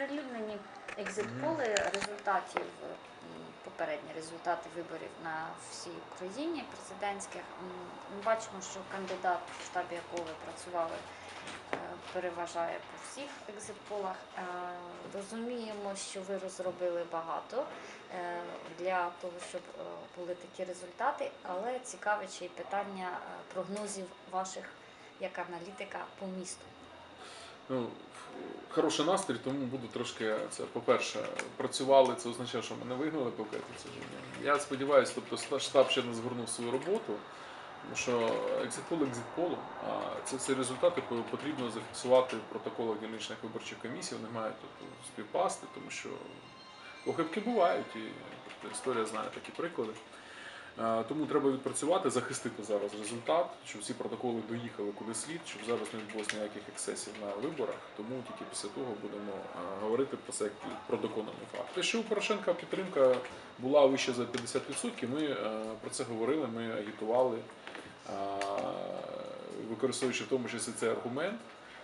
оприлюднені екзит-поли результатів, попередні результати виборів на всій Україні президентських. Ми бачимо, що кандидат, в штабі якого ви працювали, е, переважає по всіх екзит-полах. Е, Розуміємо, що ви розробили багато е, для того, щоб е, були такі результати, але ще й питання е, прогнозів ваших як аналітика по місту. Ну, хороший настрій, тому буду трошки це. По-перше, працювали, це означає, що мене вигнали поки це життя. Я сподіваюся, тобто штаб ще не згорнув свою роботу, тому що екзитпол екзитполом, а це всі результати потрібно зафіксувати в протоколах дільничних виборчих комісій, вони мають тобто, співпасти, тому що похибки бувають, і тобто, історія знає такі приклади. Е, Тому треба відпрацювати, захистити зараз результат, щоб всі протоколи доїхали куди слід, щоб зараз не відбулося ніяких ексцесів на виборах. Тому тільки після того будемо е, говорити про це про доконаний факт. Те, що у Порошенка підтримка була вище за 50%, ми е, про це говорили, ми агітували, використовуючи в тому числі цей аргумент.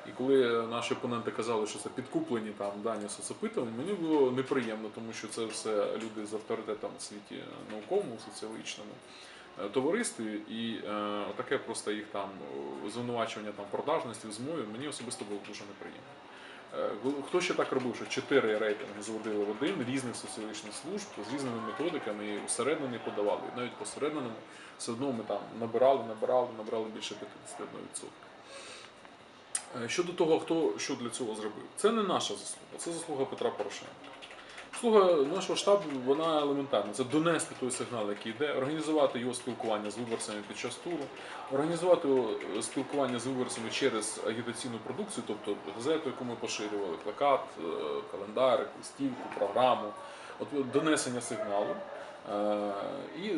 І коли наші опоненти казали, що це підкуплені там дані соцопитувань, мені було неприємно, тому що це все люди з авторитетом в світі науковому, соціологічному е, товаристві, і е, таке просто їх там звинувачування там продажності в змові мені особисто було дуже неприємно. Е, Хто ще так робив, що чотири рейтинги зводили в один різних соціологічних служб з різними методиками і усереднені подавали. І навіть посередненому все одно ми там набирали, набирали, набрали більше 51%. Е, Щодо того, хто що для цього зробив, це не наша заслуга, це заслуга Петра Порошенка. Заслуга нашого штабу вона елементарна. Це донести той сигнал, який йде, організувати його спілкування з виборцями під час туру, організувати е, спілкування з виборцями через агітаційну продукцію, тобто газету, яку ми поширювали, плакат, е, календар, листівку, програму, от донесення сигналу. І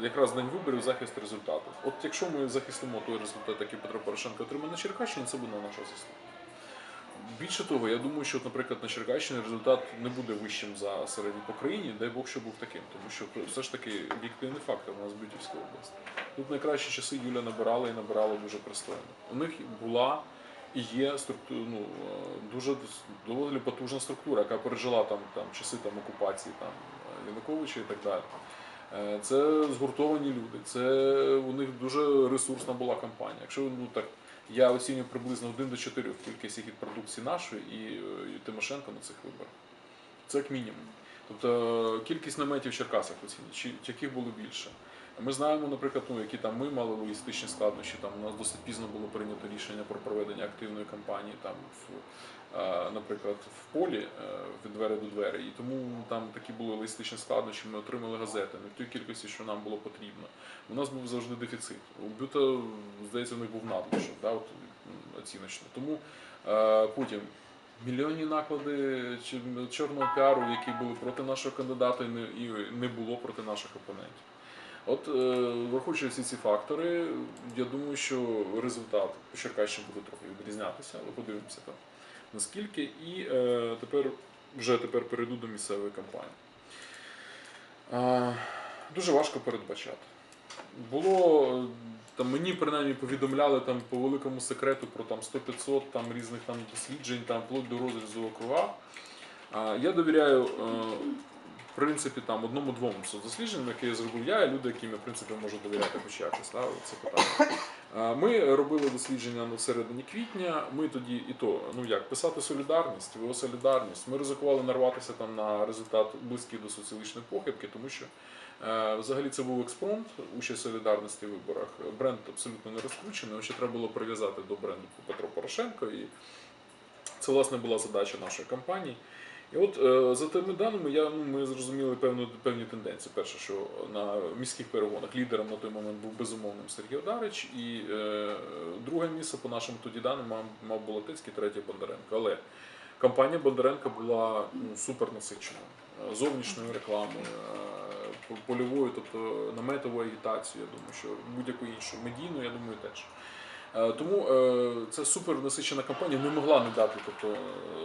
якраз день виборів захист результату. От якщо ми захистимо той результат, який Петро Порошенко отримав на Черкащині, це буде наша заслуга. Більше того, я думаю, що, наприклад, на Черкащині результат не буде вищим за середній по країні, дай Бог, що був таким, тому що все ж таки об'єктивний фактор у нас Бютівська область. Тут найкращі часи Юля набирала і набирала дуже пристойно. У них була і є структура, ну, е, дуже доволі потужна структура, яка пережила там, там часи там, окупації там, е, Януковича і так далі. Е, Це згуртовані люди, це у них дуже ресурсна була компанія. Якщо ну так я оцінюю приблизно 1 до 4 кількість їх продукції нашої е, і Тимошенко на цих виборах. Це як мінімум. Тобто кількість наметів в Черкасах оцінюють, яких було більше. Ми знаємо, наприклад, ну, які там ми мали логістичні складнощі. Там у нас досить пізно було прийнято рішення про проведення активної кампанії, там в, е, наприклад, в полі е, від двері до двері. І тому там такі були логістичні складнощі. Ми отримали газети не в тій кількості, що нам було потрібно. У нас був завжди дефіцит. У Бюта, здається, них був надлишок, да, от, оціночно. Тому е, потім мільйонні наклади чорного піару, які були проти нашого кандидата, і не, було проти наших опонентів. От, е, враховуючи всі ці фактори, я думаю, що результат по Черкащині буде трохи відрізнятися, але подивимося там наскільки. І е, тепер вже тепер перейду до місцевої кампанії. Е, дуже важко передбачати. Було там мені принаймні повідомляли там по великому секрету про там 100-500 там різних там досліджень, там вплоть до розрізу округа. Я довіряю, е, принципі, там одному-двом дослідженням, які я зробив я, і люди, яким я в принципі можу довіряти хоч якось. Да, це питання. Ми робили дослідження на середині квітня. Ми тоді і то, ну як писати солідарність, ВО солідарність. Ми ризикували нарватися там на результат близький до соціологічної похибки, тому що е, взагалі це був експромт участь солідарності в виборах. Бренд абсолютно не розкручений. Ще треба було прив'язати до бренду Петро Порошенко. І це власне була задача нашої кампанії. І от е, за тими даними я, ну, ми зрозуміли певну, певні тенденції. Перше, що на міських перегонах лідером на той момент був безумовним Сергій Одарич, і е, друге місце по нашим тоді даним мав, мав Болотецький, третє Бондаренко. Але кампанія Бондаренка була ну, супер насиченою Е, зовнішньою рекламою, е, польовою, тобто наметовою агітацією. Я думаю, що будь-яку іншу медійну, я думаю, теж. Е, Тому е, це супер насичена кампанія не могла не дати тобто,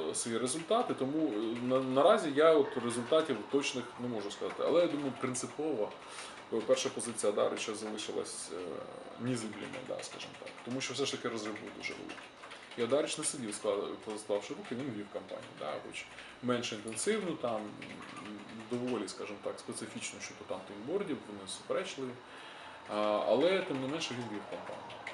е, свої результати. Тому на, наразі я от результатів точних не можу сказати. Але я думаю, принципово перша позиція Дарича залишилась незиблімо, да, скажімо так. Тому що все ж таки розрив був дуже великий. І Одарич не сидів, склав- склавши руки, він вів кампанію. Да, хоч менш інтенсивну, там доволі, скажімо так, специфічно щодо там тимбордів, вони суперечливі. Але тим не менше він вів кампанію.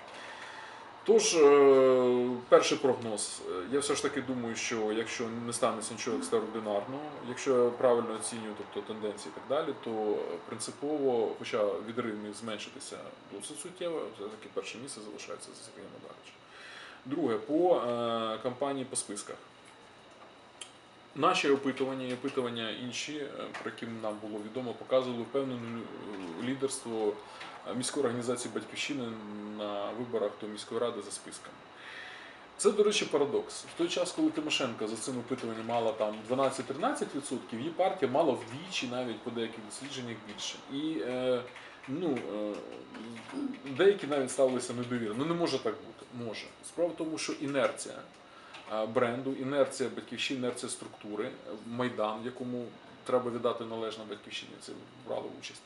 Тож, е, перший прогноз. Я все ж таки думаю, що якщо не станеться нічого екстраординарного, якщо я правильно оцінюю тобто, тенденції і так далі, то принципово, хоча відрив міг зменшитися досить суттєво, все-таки перше місце залишається за Сергієм Одаричем. Друге, по е, кампанії по списках. Наші опитування і опитування інші, е, про які нам було відомо, показували впевнене е, лідерство міської організації Батьківщини на виборах до міської ради за списками. Це, до речі, парадокс. В той час, коли Тимошенко за цим опитуванням мала там 12-13%, її партія мала вдвічі навіть по деяких дослідженнях більше. І е, ну, е, деякі навіть ставилися недовірно. Ну не може так бути. Може. Справа в тому, що інерція е, бренду, інерція батьківщини, інерція структури, майдан, якому треба віддати належне батьківщині, це брало участь.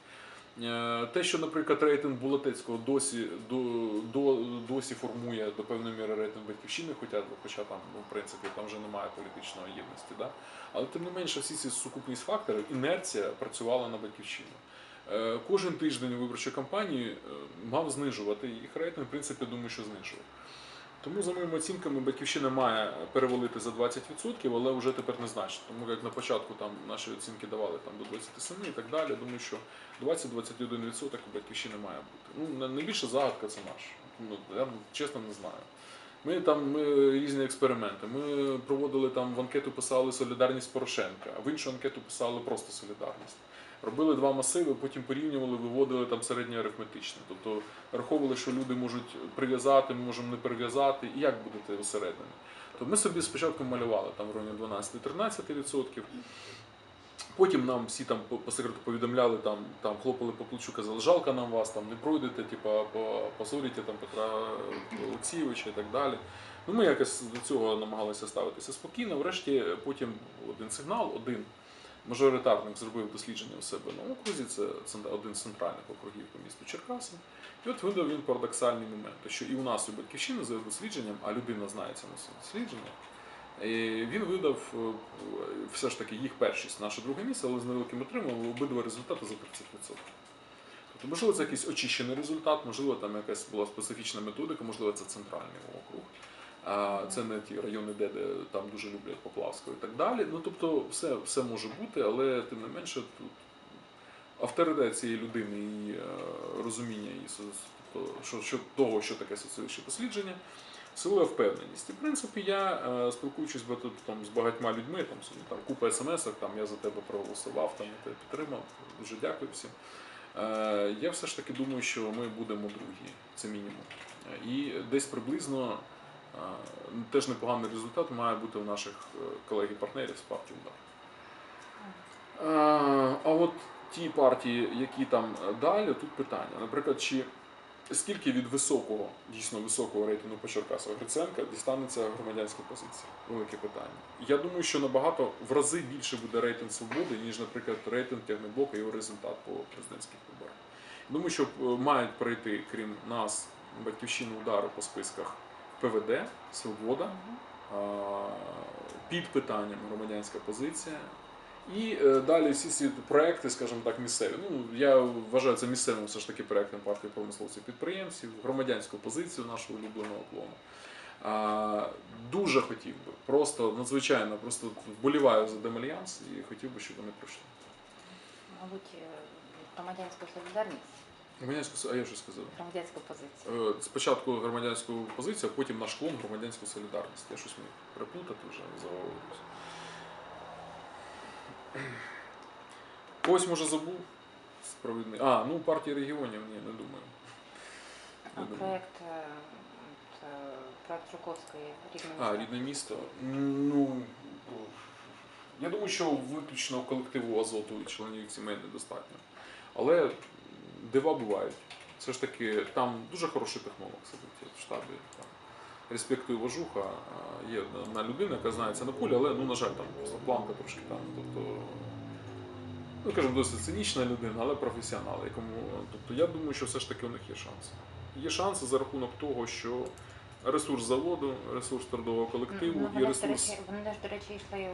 Е, Те, що, наприклад, рейтинг Булатецького досі, до, до, досі формує до певної міри рейтинг батьківщини, хоча, хоча там, ну, в принципі, там вже немає політичної єдності. Да? Але тим не менше, всі ці сукупність факторів, інерція працювала на батьківщину. Е, Кожен тиждень виборчої кампанії е, мав знижувати їх рейтинг, в принципі, думаю, що знижував. Тому, за моїми оцінками, батьківщина має перевалити за 20%, але вже тепер незначно. Тому як на початку там наші оцінки давали там до 27 і так далі. Думаю, що 20-21% у батьківщини має бути. Ну, найбільша загадка це наш. Ну, я чесно не знаю. Ми там ми різні експерименти. Ми проводили там в анкету писали солідарність Порошенка, а в іншу анкету писали просто солідарність. Робили два масиви, потім порівнювали, виводили там середньоарифметичне. Тобто раховували, що люди можуть прив'язати, ми можемо не прив'язати, і як будете всередині. То ми собі спочатку малювали там в районі 12-13%. Потім нам всі там по, секрету повідомляли, там, там хлопали по плечу, казали, жалко нам вас, там не пройдете, типа, по- там Петра Олексійовича і так далі. Ну, ми якось до цього намагалися ставитися спокійно. Врешті потім один сигнал, один мажоритарник зробив дослідження у себе на окрузі, це один з центральних округів по місту Черкаси. І от видав він парадоксальний момент, що і у нас у Батьківщини за дослідженням, а людина знається на цьому дослідженні, і він видав е, все ж таки їх першість, наше друге місце, але з невеликим отримали обидва результати за 30%. Тобто, можливо, це якийсь очищений результат, можливо, там якась була специфічна методика, можливо, це центральний округ. Це не ті райони, де, де там дуже люблять Поплавського і так далі. Ну тобто, все, все може бути, але тим не менше тут авторитет цієї людини і е, розуміння її тобто, що, того, що таке соціологічне дослідження, силує впевненість. І в принципі, я е, спілкуючись там, з багатьма людьми, там, там купа смс там я за тебе проголосував, там я тебе підтримав. Дуже дякую всім. Е, я все ж таки думаю, що ми будемо другі, це мінімум. І десь приблизно теж непоганий результат має бути у наших е, колег і партнерів з партії удар. Е, А от ті партії, які там далі, тут питання. Наприклад, чи скільки від високого, дійсно високого рейтингу по Черкасах Гриценка дістанеться громадянська позиція? Велике питання. Я думаю, що набагато в рази більше буде рейтинг свободи, ніж, наприклад, рейтинг тягнебока і його результат по президентських виборах. Думаю, що е, мають пройти, крім нас, батьківщину удару по списках ПВД, Свобода, під питанням громадянська позиція. І е, далі всі ці проекти, скажімо так, місцеві. Ну, я вважаю це місцевим все ж таки проектом партії промисловців підприємців, громадянську позицію нашого улюбленого клону. А, дуже хотів би, просто надзвичайно, просто вболіваю за Демальянс і хотів би, щоб вони пройшли. Мабуть, е, громадянська солідарність, Громадянську, а я вже сказав. громадянська позиція. Е, Спочатку громадянську позицію, а потім наш клон громадянську солідарність. Я щось міг переплутати вже завалююсь. Когось може забув справедливий. А, ну партії регіонів, ні, не думаю. А Не думаю. проєкт, е, е, проєкт Жуковської рідне А, рідне місто. Ну, я думаю, що виключно колективу азоту і членів сімей недостатньо. Але дива бувають. Все ж таки, там дуже хороший технолог сидить в штабі. Там. Респектую Важуха. Є одна людина, яка знається на полі, але, ну, на жаль, там просто планка трошки там. Тобто, ну, кажемо, досить цинічна людина, але професіонал. Якому, тобто, я думаю, що все ж таки у них є шанси. Є шанси за рахунок того, що ресурс заводу, ресурс трудового колективу Ну, і ресурс вони до речі, йшли